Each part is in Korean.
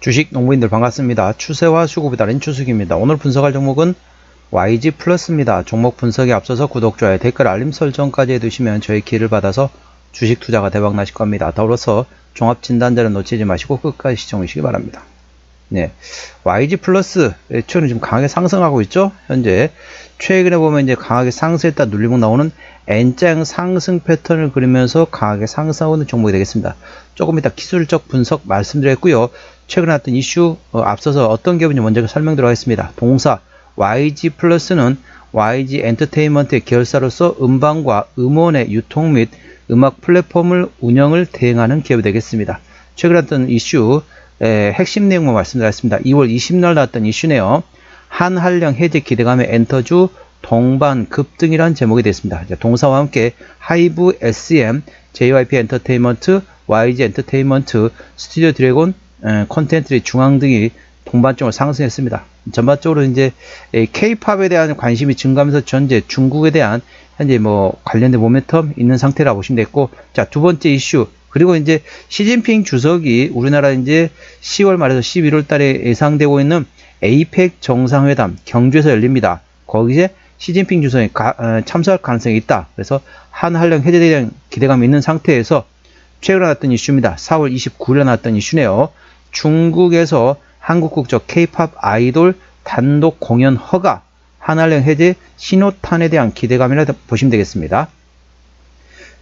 주식 농부인들 반갑습니다. 추세와 수급이 다른 추석입니다. 오늘 분석할 종목은 YG 플러스입니다. 종목 분석에 앞서서 구독, 좋아요, 댓글, 알림 설정까지 해두시면 저희 기회를 받아서 주식 투자가 대박 나실 겁니다. 더불어서 종합 진단자를 놓치지 마시고 끝까지 시청해 주시기 바랍니다. 네. YG 플러스 최근에 지금 강하게 상승하고 있죠? 현재 최근에 보면 이제 강하게 상승했다 눌리고 나오는 N장 상승 패턴을 그리면서 강하게 상승하고 있는 종목이 되겠습니다. 조금 이따 기술적 분석 말씀드렸고요. 최근에 났던 이슈 어, 앞서서 어떤 기업인지 먼저 설명드리도록 하겠습니다. 동사 YG 플러스는 YG 엔터테인먼트의 계열사로서 음반과 음원의 유통 및 음악 플랫폼을 운영을 대행하는 기업이 되겠습니다. 최근에 났던 이슈 에, 핵심 내용만 말씀드렸습니다. 2월 20일 나왔던 이슈네요. 한한령 해제 기대감의 엔터주 동반 급등이란 제목이 됐습니다. 동사와 함께 하이브 SM, JYP 엔터테인먼트, YG 엔터테인먼트, 스튜디오 드래곤 콘텐츠의 중앙 등이 동반적으로 상승했습니다. 전반적으로 이제 K-팝에 대한 관심이 증가하면서 전제 중국에 대한 현재 뭐 관련된 모멘텀 있는 상태라 보시면 되겠고, 자, 두 번째 이슈. 그리고 이제 시진핑 주석이 우리나라 이제 10월 말에서 11월 달에 예상되고 있는 에이펙 정상회담 경주에서 열립니다. 거기에 시진핑 주석이 가, 어, 참석할 가능성이 있다. 그래서 한한령 해제에 대한 기대감이 있는 상태에서 최근에 나왔던 이슈입니다. 4월 29일에 나왔던 이슈네요. 중국에서 한국 국적 K-팝 아이돌 단독 공연 허가, 한한령 해제 신호탄에 대한 기대감이라 보시면 되겠습니다.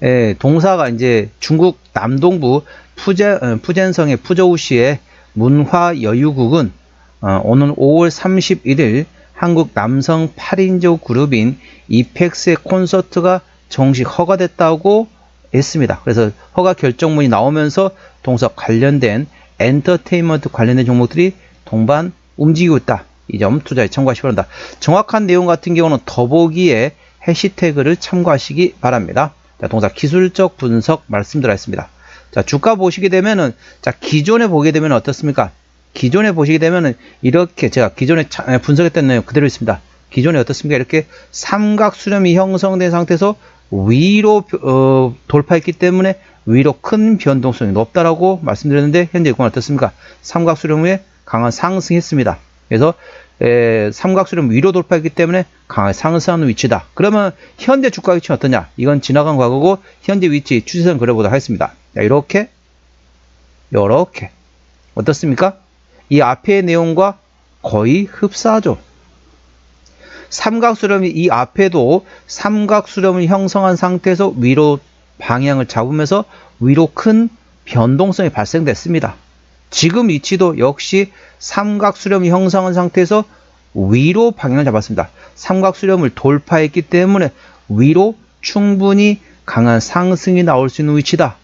에, 동사가 이제 중국 남동부 푸제, 어, 푸젠성의 푸저우시의 문화여유국은 어, 오늘 5월 31일 한국 남성 8인조 그룹인 이펙스의 콘서트가 정식 허가됐다고 했습니다. 그래서 허가 결정문이 나오면서 동사 관련된 엔터테인먼트 관련된 종목들이 동반 움직이고 있다. 이 점 투자에 참고하시기 바랍니다. 정확한 내용 같은 경우는 더보기에 해시태그를 참고하시기 바랍니다. 자, 동사 기술적 분석 말씀드렸습니다. 자, 주가 보시게 되면은, 자, 기존에 보게 되면 어떻습니까? 기존에 보시게 되면은, 이렇게 제가 기존에 분석했던 내용 그대로 있습니다. 기존에 어떻습니까? 이렇게 삼각 수렴이 형성된 상태에서 위로 어, 돌파했기 때문에 위로 큰 변동성이 높다라고 말씀드렸는데 현재 이건 어떻습니까? 삼각 수렴 후에 강한 상승했습니다. 그래서 에, 삼각수렴 위로 돌파했기 때문에 강하게 상승하는 위치다. 그러면 현재 주가 위치는 어떠냐? 이건 지나간 과거고 현재 위치 추세선 그려보도록 하겠습니다. 자, 이렇게 이렇게 어떻습니까? 이 앞의 내용과 거의 흡사하죠. 삼각수렴이 이 앞에도 삼각수렴을 형성한 상태에서 위로 방향을 잡으면서 위로 큰 변동성이 발생됐습니다. 지금 위치도 역시 삼각수렴이 형성한 상태에서 위로 방향을 잡았습니다. 삼각수렴을 돌파했기 때문에 위로 충분히 강한 상승이 나올 수 있는 위치다.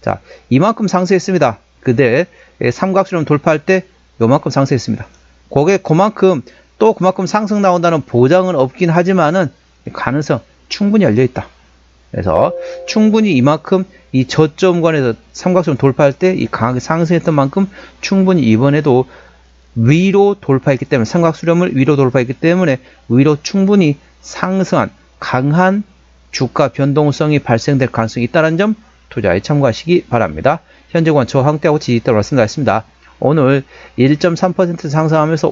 자, 이만큼 상승했습니다. 그대 삼각수렴 돌파할 때 요만큼 상승했습니다. 거기에 그만큼 또 그만큼 상승 나온다는 보장은 없긴 하지만은 가능성 충분히 열려 있다. 그래서 충분히 이만큼 이 저점관에서 삼각수를 돌파할 때 이 강하게 상승했던 만큼 충분히 이번에도 위로 돌파했기 때문에 삼각수렴을 위로 돌파했기 때문에 위로 충분히 상승한 강한 주가 변동성이 발생될 가능성이 있다는 점 투자에 참고하시기 바랍니다. 현재 관 저 항대하고 지지대로 말씀드렸습니다. 오늘 1.3% 상승하면서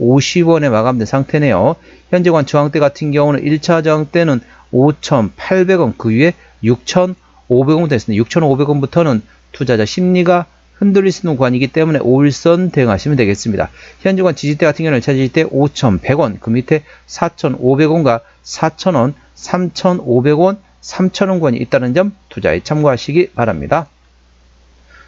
5,450원에 마감된 상태네요. 현재 관 저항대 같은 경우는 1차 저항대는 5,800원 그 위에 6,500원 됐습니다. 6,500원부터는 투자자 심리가 흔들릴 수 있는 구간이기 때문에 5일선 대응하시면 되겠습니다. 현재 관 지지대 같은 경우는 1차 지지대 5,100원, 그 밑에 4,500원과 4,000원, 3,500원, 3,000원 구간이 있다는 점 투자에 참고하시기 바랍니다.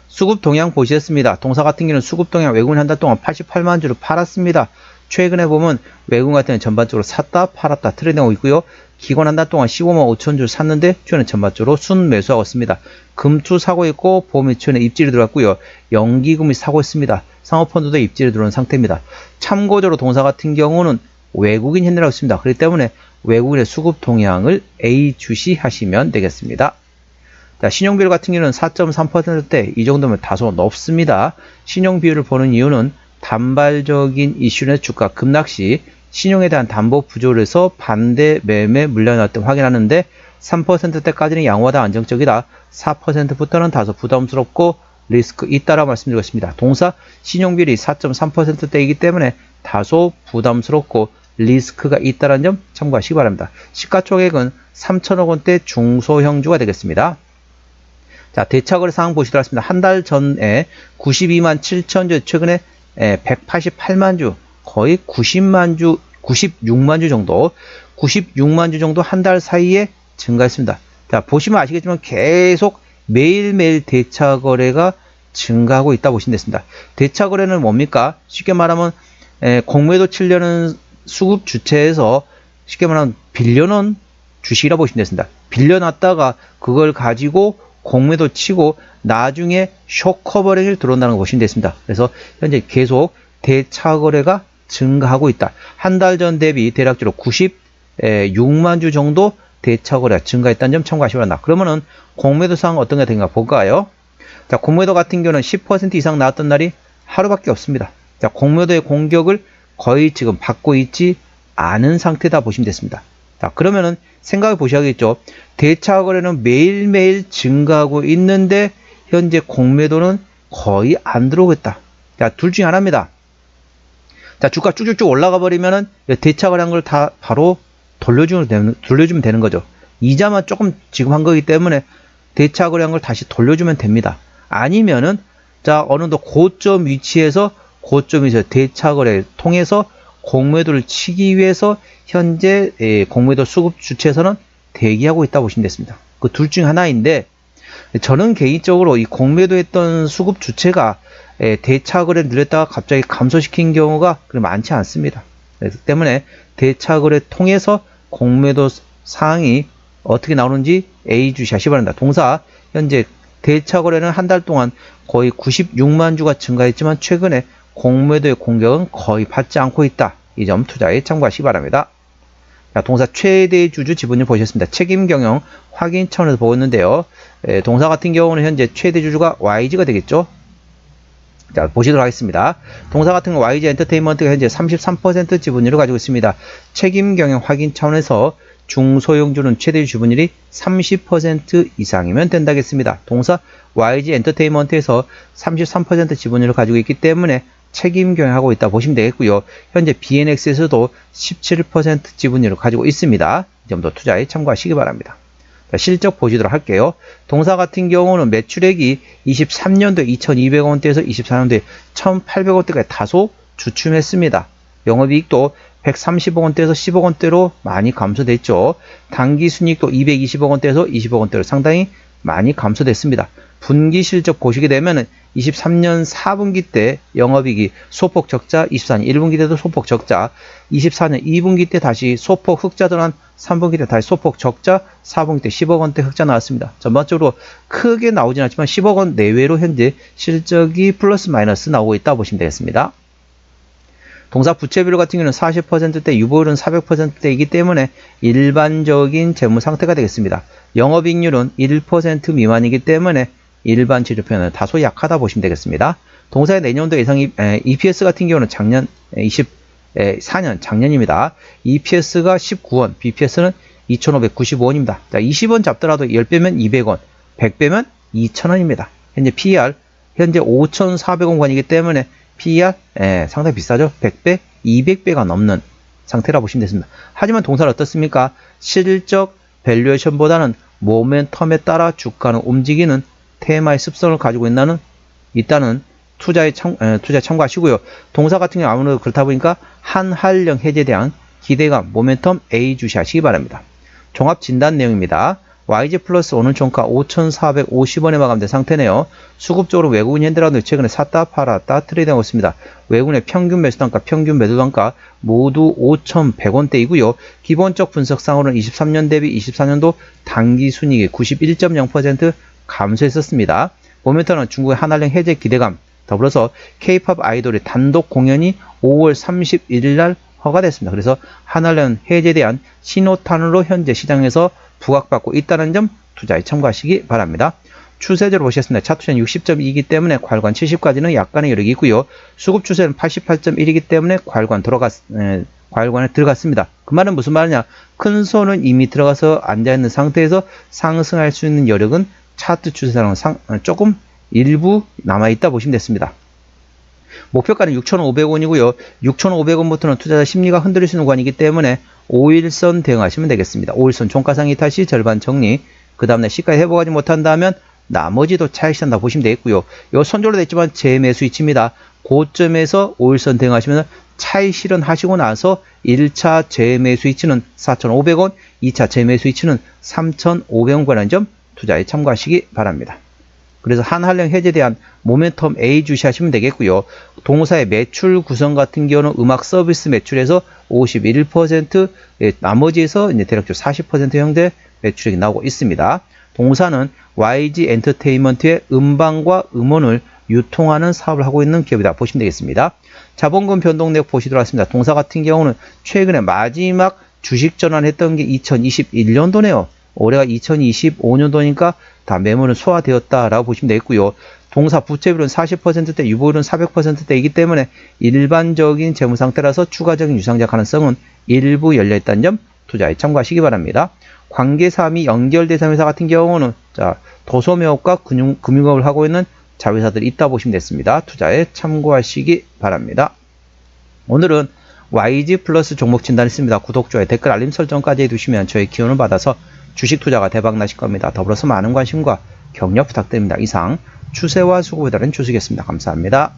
수급 동향 보시겠습니다. 동사 같은 경우는 수급 동향 외국인 한 달 동안 88만 주를 팔았습니다. 최근에 보면 외국인 같은 경우는 전반적으로 샀다 팔았다 트레이딩하고 있고요. 기관 한 달 동안 15만 5천 줄 샀는데 최근에 전반적으로 순 매수하고 있습니다. 금투 사고 있고 보험이 최근에 입질이 들어갔고요. 연기금이 사고 있습니다. 상업펀드도 입질이 들어온 상태입니다. 참고적으로 동사 같은 경우는 외국인 현대라고 있습니다. 그렇기 때문에 외국인의 수급 동향을 A 주시하시면 되겠습니다. 자, 신용비율 같은 경우는 4.3%대 이 정도면 다소 높습니다. 신용비율을 보는 이유는 단발적인 이슈의 주가 급락 시 신용에 대한 담보 부조를 해서 반대 매매 물려놨던 확인하는데 3%대까지는 양호하다 안정적이다. 4%부터는 다소 부담스럽고 리스크 있다라고 말씀드렸습니다. 동사 신용비율이 4.3%대이기 때문에 다소 부담스럽고 리스크가 있다는 점 참고하시기 바랍니다. 시가총액은 3천억 원대 중소형주가 되겠습니다. 자, 대차거래 상황 보시도록 하겠습니다. 한 달 전에 92만 7천 주, 최근에 188만 주, 거의 90만 주, 96만 주 정도, 96만 주 정도 한 달 사이에 증가했습니다. 자, 보시면 아시겠지만 계속 매일매일 대차 거래가 증가하고 있다 보시면 됐습니다. 대차 거래는 뭡니까? 쉽게 말하면 에, 공매도 치려는 수급 주체에서 쉽게 말하면 빌려놓은 주식이라 보시면 됐습니다. 빌려놨다가 그걸 가지고 공매도 치고 나중에 쇼커버링을 들어온다는 거 보시면 됐습니다. 그래서 현재 계속 대차 거래가 증가하고 있다. 한 달 전 대비 대략적으로 96만 주 정도 대차 거래가 증가했다는 점 참고하시기 바랍니다. 그러면은 공매도 상황 어떤 게 된가 볼까요? 자, 공매도 같은 경우는 10% 이상 나왔던 날이 하루밖에 없습니다. 자, 공매도의 공격을 거의 지금 받고 있지 않은 상태다 보시면 됐습니다. 자, 그러면은 생각해 보셔야겠죠. 대차 거래는 매일매일 증가하고 있는데 현재 공매도는 거의 안 들어오고 있다. 자, 둘 중에 하나입니다. 자, 주가 쭉쭉쭉 올라가 버리면은 대차 거래한 걸 다 바로 돌려주면 되는, 돌려주면 되는 거죠. 이자만 조금 지금 한 거기 때문에 대차 거래한 걸 다시 돌려주면 됩니다. 아니면은 자 어느 정도 고점 위치에서 고점에서 대차 거래 통해서 공매도를 치기 위해서 현재 예, 공매도 수급 주체에서는 대기하고 있다 보시면 됐습니다. 그 둘 중 하나인데 저는 개인적으로 이 공매도했던 수급 주체가 예, 대차 거래를 늘렸다가 갑자기 감소시킨 경우가 많지 않습니다. 그래서 때문에 대차 거래 통해서 공매도 사항이 어떻게 나오는지 A 주시하시 바랍니다. 동사 현재 대차 거래는 한 달 동안 거의 96만 주가 증가했지만 최근에 공매도의 공격은 거의 받지 않고 있다. 이 점 투자에 참고하시기 바랍니다. 자, 동사 최대 주주 지분을 보셨습니다. 책임 경영 확인 차원에서 보고 있는데요. 에, 동사 같은 경우는 현재 최대 주주가 YG가 되겠죠. 자, 보시도록 하겠습니다. 동사 같은 경우 YG 엔터테인먼트가 현재 33% 지분율을 가지고 있습니다. 책임 경영 확인 차원에서 중소형주는 최대 지분율이 30% 이상이면 된다겠습니다. 동사 YG 엔터테인먼트에서 33% 지분율을 가지고 있기 때문에 책임 경영하고 있다 보시면 되겠고요. 현재 BNX에서도 17% 지분율을 가지고 있습니다. 이 점도 투자에 참고하시기 바랍니다. 실적 보시도록 할게요. 동사 같은 경우는 매출액이 23년도에 2200원대에서 24년도에 1800원대까지 다소 주춤했습니다. 영업이익도 130억 원대에서 10억 원대로 많이 감소됐죠. 당기 순이익도 220억 원대에서 20억 원대로 상당히 많이 감소됐습니다. 분기 실적 보시게 되면 23년 4분기 때 영업이익이 소폭 적자, 24년 1분기 때도 소폭 적자, 24년 2분기 때 다시 소폭 흑자 전환, 3분기 때 다시 소폭 적자, 4분기 때 10억 원대 흑자 나왔습니다. 전반적으로 크게 나오진 않지만 10억 원 내외로 현재 실적이 플러스 마이너스 나오고 있다 보시면 되겠습니다. 동사 부채 비율 같은 경우는 40%대, 유보율은 400%대이기 때문에 일반적인 재무 상태가 되겠습니다. 영업이익률은 1% 미만이기 때문에 일반 지표표는 다소 약하다 보시면 되겠습니다. 동사의 내년도 예상 EPS 같은 경우는 작년 24년 작년입니다. EPS가 19원, BPS는 2,595원입니다. 자, 20원 잡더라도 10배면 200원, 100배면 2,000원입니다. 현재 PER 현재 5,400원권이기 때문에 PER 예, 상당히 비싸죠. 100배, 200배가 넘는 상태라 보시면 되습니다. 하지만 동사는 어떻습니까? 실적 밸류에이션보다는 모멘텀에 따라 주가는 움직이는 테마의 습성을 가지고 있다는 있다는 투자에 참, 에, 투자 참고하시고요. 동사 같은 경우 아무래도 그렇다 보니까 한한령 해제에 대한 기대감, 모멘텀 A 주시하시기 바랍니다. 종합 진단 내용입니다. YG 플러스 오늘 종가 5,450원에 마감된 상태네요. 수급적으로 외국인 현대라도 최근에 샀다 팔았다 트레이드하고 있습니다. 외국인의 평균 매수 단가, 평균 매도 단가 모두 5,100원대이고요. 기본적 분석상으로는 23년 대비 24년도 단기 순이익이 91.0% 감소했었습니다. 모멘터는 중국의 한한령 해제 기대감, 더불어서 K-팝 아이돌의 단독 공연이 5월 31일 날 허가됐습니다. 그래서 한한령 해제에 대한 신호탄으로 현재 시장에서 부각받고 있다는 점 투자에 참고하시기 바랍니다. 추세대로 보시겠습니다. 차투는 60.2이기 때문에 괄관 70까지는 약간의 여력이 있고요. 수급 추세는 88.1이기 때문에 괄관 들어갔, 에, 과일관에 들어갔습니다. 그 말은 무슨 말이냐? 큰 손은 이미 들어가서 앉아있는 상태에서 상승할 수 있는 여력은 차트 추세상은 상, 조금 일부 남아있다 보시면 됐습니다. 목표가는 6,500원이고요. 6,500원부터는 투자자 심리가 흔들릴 수 있는 구간이기 때문에 5일선 대응하시면 되겠습니다. 5일선 종가상 이탈 시 절반 정리, 그 다음날 시가에 회복하지 못한다면 나머지도 차익시한다 보시면 되겠고요. 요 선조로 됐지만 재매수 위치입니다. 고점에서 5일선 대응하시면 차익 실현하시고 나서 1차 재매수 위치는 4,500원, 2차 재매수 위치는 3,500원 관한 점 투자에 참고하시기 바랍니다. 그래서 한한령 해제에 대한 모멘텀 A 주시하시면 되겠고요. 동사의 매출 구성 같은 경우는 음악 서비스 매출에서 51%, 예, 나머지에서 이제 대략 40% 형대 매출액이 나오고 있습니다. 동사는 YG 엔터테인먼트의 음반과 음원을 유통하는 사업을 하고 있는 기업이다 보시면 되겠습니다. 자본금 변동 내역 보시도록 하겠습니다. 동사 같은 경우는 최근에 마지막 주식 전환했던 게 2021년도네요. 올해가 2025년도니까 다 매물은 소화되었다라고 보시면 되겠고요. 동사 부채비율은 40%대, 유보율은 400%대이기 때문에 일반적인 재무 상태라서 추가적인 유상자 가능성은 일부 열려있다는 점 투자에 참고하시기 바랍니다. 관계사함이 연결된 회사 같은 경우는 자 도소매업과 금융, 금융업을 하고 있는 자회사들이 있다 보시면 됐습니다. 투자에 참고하시기 바랍니다. 오늘은 YG 플러스 종목 진단했습니다. 구독, 좋아요, 댓글, 알림 설정까지 해두시면 저의 기원을 받아서 주식 투자가 대박 나실 겁니다. 더불어서 많은 관심과 격려 부탁드립니다. 이상 추세와 수고에 따른 주식이었습니다. 감사합니다.